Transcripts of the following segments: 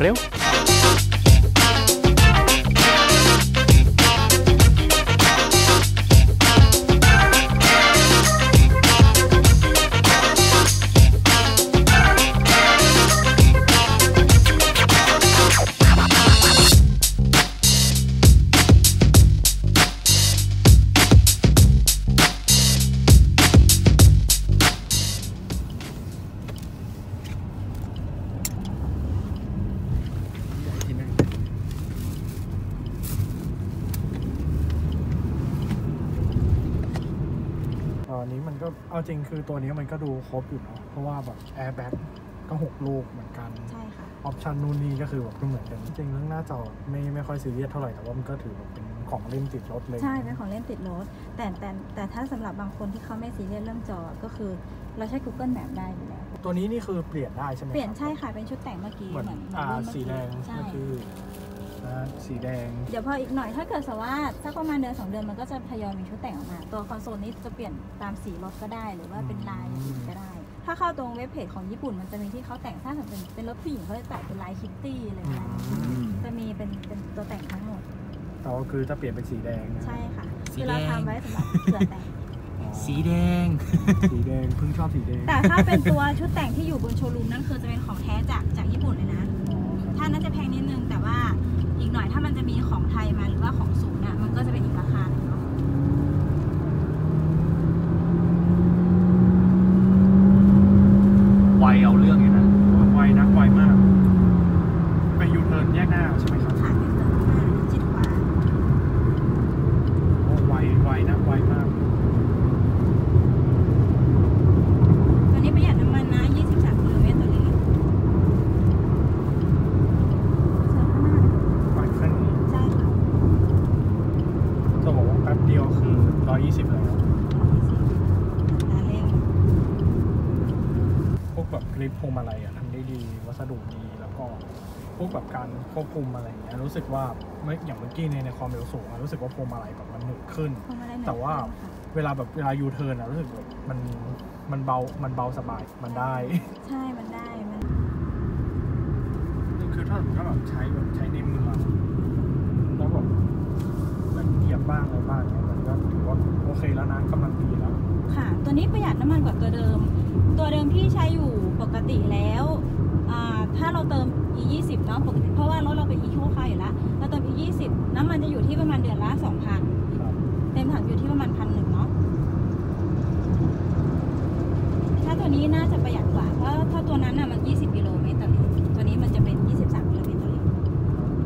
เนนี้มันก็เอาจริงคือตัวนี้มันก็ดูครบอยู่เนาะเพราะว่าแบบแอร์แบ็กก็หกลูกเหมือนกันใช่ค่ะออปชันนู่นนี่ก็คือแบบก็เหมือนกันจริงๆเรื่องหน้าจอไม่ไม่ค่อยซีเรียสเท่าไหร่แต่ว่ามันก็ถือว่าเป็นของเล่นติดรถเลย ใช่เป็นของเล่นติดรถ แต่แต่แต่ถ้าสำหรับบางคนที่เขาไม่ซีเรียสเรื่องจอก็คือเราใช้ Google Map ได้อยู่แล้วตัวนี้นี่คือเปลี่ยนได้ใช่ไหมเปลี่ยนครับใช่ค่ะเป็นชุดแต่งเมื่อกี้เหมือนเหมือนอ่าเหมือนสีแดงใช่ก็คืออ่า สีแดง เดี๋ยวพออีกหน่อยถ้าเกิดสมมติว่าสักประมาณเดือนสองเดือนมันก็จะทยอยมีชุดแต่งออกมา ตัวคอนโซลนี้จะเปลี่ยนตามสีรถก็ได้หรือว่าเป็นลายอย่างอื่นก็ได้ ถ้าเข้าตรงเว็บเพจของญี่ปุ่นมันจะมีที่เขาแต่งถ้าสมมติเป็นเป็นรถผู้หญิงเขาจะแต่งเป็นลายคิตตี้อะไรแบบนี้อืมจะมีเป็นเป็นตัวแต่งทั้งหมดแต่ว่าคือจะเปลี่ยนเป็นสีแดงนะใช่ค่ะสีคือแดเรางทำไว้สำหรับเผื่อแต่งอ๋อสีแดง สีแดงเพิ่งชอบสีแดง แต่ถ้าเป็นตัวชุดแต่งที่อยู่บนโชว์รูมนั่นคือจะเป็นของแท้จากจากญี่ปุ่นเลยนะ ถ้านั้นจะแพงนิดนึง แต่ว่าอีกหน่อยถ้ามันจะมีของไทยมาหรือว่าของศูนย์อะมันก็จะเป็นอีกราคาหนึ่งเนาะ ไวเอาเรื่องอยู่นะ ไวนะไวมาก ไปยูเทิร์นแยกหน้าใช่ไหมครับ ขาดไม่เกินห้าจิตกว่า โอ้ไวไวนะไวมาก ตัวนี้ประหยัดน้ำมันนะ 23กิโลเมตรต่อลิตรเซิร์ฟข้างหน้านะ ไวขึ้นนี้ ใช่ค่ะ จะบอกว่าแป๊บเดียวคือ 120แล้วตาเร่งพวกแบบคลิปพวงมาลัยอะทำได้ดีวัสดุดีแล้วก็พวกแบบการควบคุมอะไรอย่างเงี้ยรู้สึกว่าเมื่ออย่างเมื่อกี้ในในความเร็วสูงอะรู้สึกว่าพวงมาลัยแบบมันหนึบขึ้น พวงมาลัยหนึ่งแต่ว่าเครื่องค่ะ เวลาแบบเวลายูเทิร์นอะรู้สึกแบบมันมันเบามันเบาสบายมันได้ ใช่ มันได้ มันคือถ้าถ้าแบบใช้แบบใช้ในเมืองแล้วแบบแบบเหยียบบ้างอะไรบ้างเนี่ยมัน ก็ถือว่าโอเคแล้วนะกำลังดีแล้วค่ะ ตัวนี้ประหยัดน้ำมันกว่าตัวเดิม ตัวเดิมที่ใช้อยู่ปกติแล้วอ่าถ้าเราเติม e 2 0เนาะปกติเพราะว่ารถเราเป็น eco car อยู่แล้วเราเติม e 2 0น้ำมันจะอยู่ที่ประมาณเดือนละ2,000ครับเต็มถังอยู่ที่ประมาณพันหนึ่งเนาะถ้าตัวนี้น่าจะประหยัดกว่าเพราะถ้าตัวนั้นน่ะมัน 20กิโลเมตรต่อลิตรตัวนี้มันจะเป็น 23กิโลเมตรต่อลิตร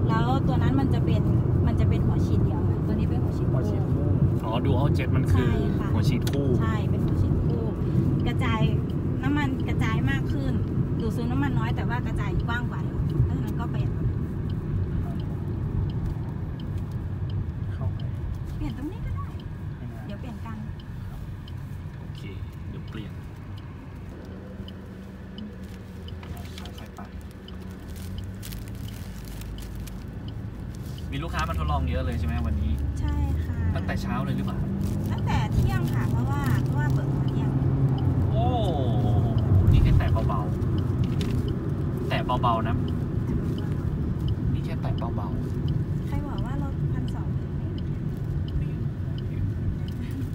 แล้วตัวนั้นมันจะเป็น ดูเอาเจ็ดมันคือใช่ค่ะ หัวฉีดคู่ใช่ เป็นหัวฉีดคู่กระจายน้ำมันกระจายมากขึ้น ดูดซึมน้ำมันน้อยแต่ว่ากระจายกว้างกว่าเดิมเพราะฉะนั้นก็ประหยัดกว่าเดิมเข้าไปเปลี่ยนตรงนี้ก็ได้ ไม่นานเดี๋ยวเปลี่ยนกันโอเค เดี๋ยวเปลี่ยนค่อยๆไปมีลูกค้ามาทดลองเยอะเลยใช่ไหมวันนี้ ใช่ค่ะ ตั้งแต่เช้าเลยหรือเปล่า ตั้งแต่เที่ยงค่ะ เพราะว่าเพราะว่าเปิดมาเที่ยงโอ้ นี่แค่แตะเบาๆ แตะเบาๆนะ นี่แค่แตะเบาใครบอกว่ารถพันสอง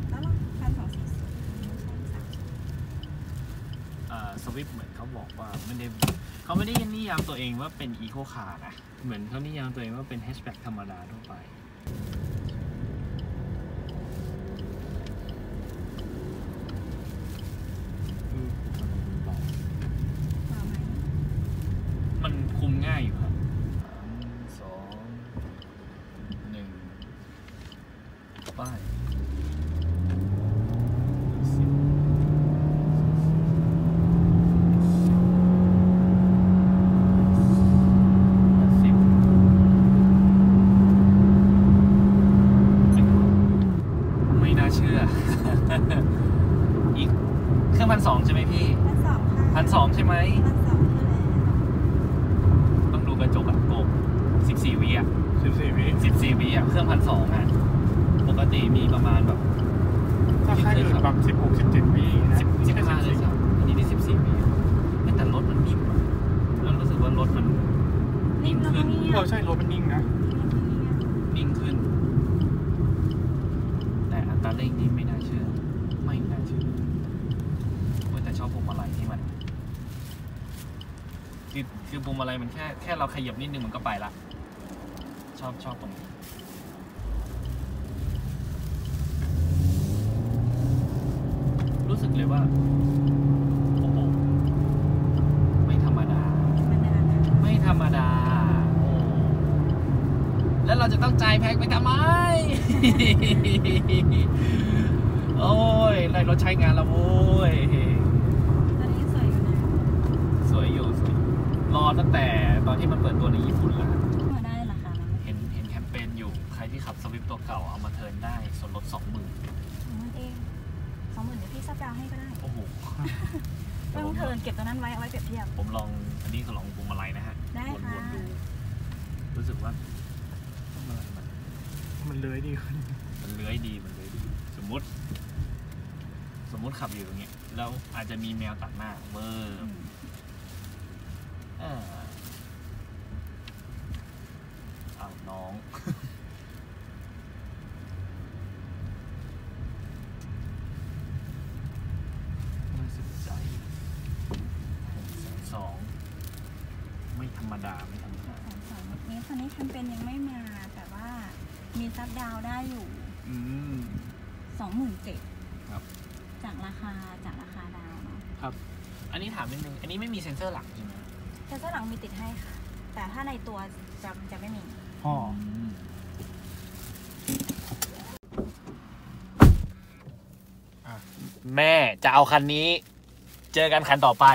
แล้วเราพันสองสี่สิบไม่ใช่สามๆเอ่อสวิฟเหมือนเขาบอกว่าไม่ได้เขาไม่ได้นิยามตัวเองว่าเป็นอีโคคาร์นะ เหมือนเขานิยามตัวเองว่าเป็นแฮชแบ็กธรรมดาทั่วไป คือ เบา เปล่าไหม มันคุมง่ายอยู่ครับสามสองหนึ่ง ป้ายสิบสิบไม่น่าเชื่อ อีกเครื่องพันสองใช่ไหมพี่พันสองค่ะพันสองใช่ไหมพันสองใช่แล้วต้องดูกระจกอะโกสิบสี่วิอะ14วิสิบสี่วิอะเครื่องพันสองอะปก ติมีประมาณแบบถ้าค่ายอื่นแบบ16 17วินะสิบสิบห้าเลยครับอันนี้ได้สิบสี่วิอะเฮ้ยแต่รถมันนิ่มอะแล้วรู้สึกว่ารถมันนิ่งขึ้นเออใช่รถมันนิ่งนะนิ่งขึ้น แต่อัตราเร่งนี้ไม่น่าเชื่อ ไม่น่าเชื่อเว้ยแต่ชอบพวงมาลัยที่มันคือคือพวงมาลัยมันแค่แค่เราขยับนิดนึงมันก็ไปละชอบชอบตรงนี้ รู้สึก เลยว่า โอ้โห ไม่ธรรมดามันนานนะไม่ธรรมดาโอ้แล้วเราจะต้องจ่ายแพงไปทำไม โอ้ยได้รถใช้งานแล้วโว้ยตอนนี้สวยอยู่นะสวยอยู่สวยอยู่รอตั้งแต่ตอนที่มันเปิดตัวในญี่ปุ่นแล้ว มาได้ราคานั้นเห็นเห็นแคมเปญอยู่ ใครที่ขับสวิฟตัวเก่าเอามาเทิร์นได้ส่วนลดสองหมื่น พี่ซับดาวน์ให้ก็ได้ โอ้โหไม่ต้องเทิร์นเก็บตัวนั้นไว้เอาไว้เปรียบเทียบ ผมลองอันนี้ก็ลองพวงมาลัยนะฮะได้ค่ะวนๆดูรู้สึกว่าพวงมาลัยมันมันเลื้อยดีขึ้นมันเลื้อยดีมันเลื้อยดีสมมุติ สมมุติขับอยู่อย่างเงี้ยแล้วอาจจะมีแมวตัดหน้าเวอร์อืมเอออ้าวน้อง น่าสนใจหกแสนสอง ไม่ธรรมดาไม่ธรรมดาสองสองนี้ตอนนี้แคมเปญยังไม่มา แต่ว่ามีซับดาวน์ได้อยู่อืมสองหมื่นเจ็ดครับ จากราคาจากราคาดาวน์เนาะครับ อันนี้ถามนิดนึง อันนี้ไม่มีเซ็นเซอร์หลังใช่ไหมเซนเซอร์หลังมีติดให้ค่ะ แต่ถ้าในตัวจะจะไม่มีพ่อแม่จะเอาคันนี้ เจอกันคันต่อไป